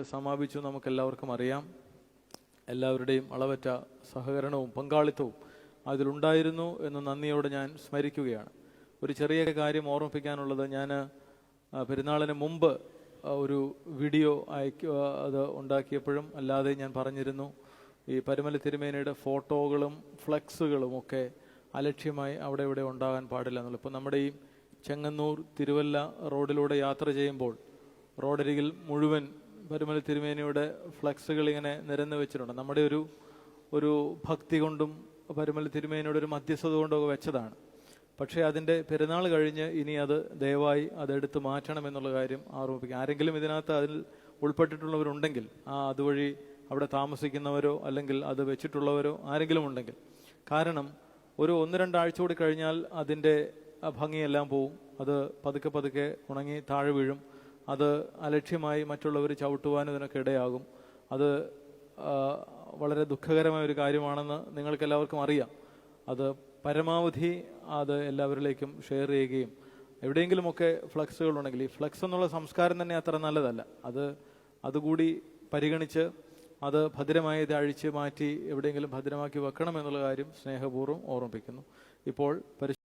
ഏതാണ്ട് സമാപിച്ചു. നമുക്കെല്ലാവർക്കും അറിയാം. എല്ലാവരുടെയും അളവറ്റ സഹകരണവും പങ്കാളിത്തവും അതിലുണ്ടായിരുന്നു എന്ന് നന്ദിയോടെ ഞാൻ സ്മരിക്കുകയാണ്. ഒരു ചെറിയ കാര്യം ഓർമ്മിപ്പിക്കാനുള്ളത്. ഞാൻ പെരുന്നാളിന് മുമ്പ് ഒരു വീഡിയോ അയക്കുക അത് ഉണ്ടാക്കിയപ്പോഴും അല്ലാതെ ഞാൻ പറഞ്ഞിരുന്നു. ഈ പരുമല തിരുമേനയുടെ ഫോട്ടോകളും ഫ്ലെക്സുകളും ഒക്കെ അലക്ഷ്യമായി അവിടെ ഇവിടെ ഉണ്ടാകാൻ പാടില്ല എന്നുള്ളത്. ഇപ്പം നമ്മുടെ ഈ ചെങ്ങന്നൂർ തിരുവല്ല റോഡിലൂടെ യാത്ര ചെയ്യുമ്പോൾ റോഡരികിൽ മുഴുവൻ പരുമല തിരുമേനിയുടെ ഫ്ലക്സുകൾ ഇങ്ങനെ നിരന്ന് വെച്ചിട്ടുണ്ട്. നമ്മുടെ ഒരു ഒരു ഭക്തി കൊണ്ടും പരുമല തിരുമേനിയുടെ ഒരു മധ്യസ്ഥത കൊണ്ടും ഒക്കെ വെച്ചതാണ്. പക്ഷേ അതിന്റെ പെരുന്നാൾ കഴിഞ്ഞ് ഇനി അത് ദയവായി അതെടുത്ത് മാറ്റണം എന്നുള്ള കാര്യം ആരോപിക്കുക ആരെങ്കിലും ഇതിനകത്ത് അതിൽ ഉൾപ്പെട്ടിട്ടുള്ളവരുണ്ടെങ്കിൽ ആ അതുവഴി അവിടെ താമസിക്കുന്നവരോ അല്ലെങ്കിൽ അത് വെച്ചിട്ടുള്ളവരോ ആരെങ്കിലും ഉണ്ടെങ്കിൽ. കാരണം ഒരു ഒന്ന് രണ്ടാഴ്ച കൂടി കഴിഞ്ഞാൽ അതിന്റെ ഭംഗിയെല്ലാം പോവും. അത് പതുക്കെ പതുക്കെ ഉണങ്ങി താഴെ വീഴും. അത് അലക്ഷ്യമായി മറ്റുള്ളവർ ചവിട്ടുവാനും ഇതിനൊക്കെ ഇടയാകും. അത് വളരെ ദുഃഖകരമായ ഒരു കാര്യമാണെന്ന് നിങ്ങൾക്ക് എല്ലാവർക്കും അറിയാം. അത് പരമാവധി അത് എല്ലാവരിലേക്കും ഷെയർ ചെയ്യുകയും എവിടെയെങ്കിലുമൊക്കെ ഫ്ലക്സുകൾ ഉണ്ടെങ്കിൽ ഈ ഫ്ലക്സ് എന്നുള്ള സംസ്കാരം തന്നെ അത്ര നല്ലതല്ല. അത് അതുകൂടി പരിഗണിച്ച് അത് ഭദ്രമായി ഇത് അഴിച്ച് മാറ്റി എവിടെയെങ്കിലും ഭദ്രമാക്കി വെക്കണം എന്നുള്ള കാര്യം സ്നേഹപൂർവം ഓർമ്മിപ്പിക്കുന്നു. ഇപ്പോൾ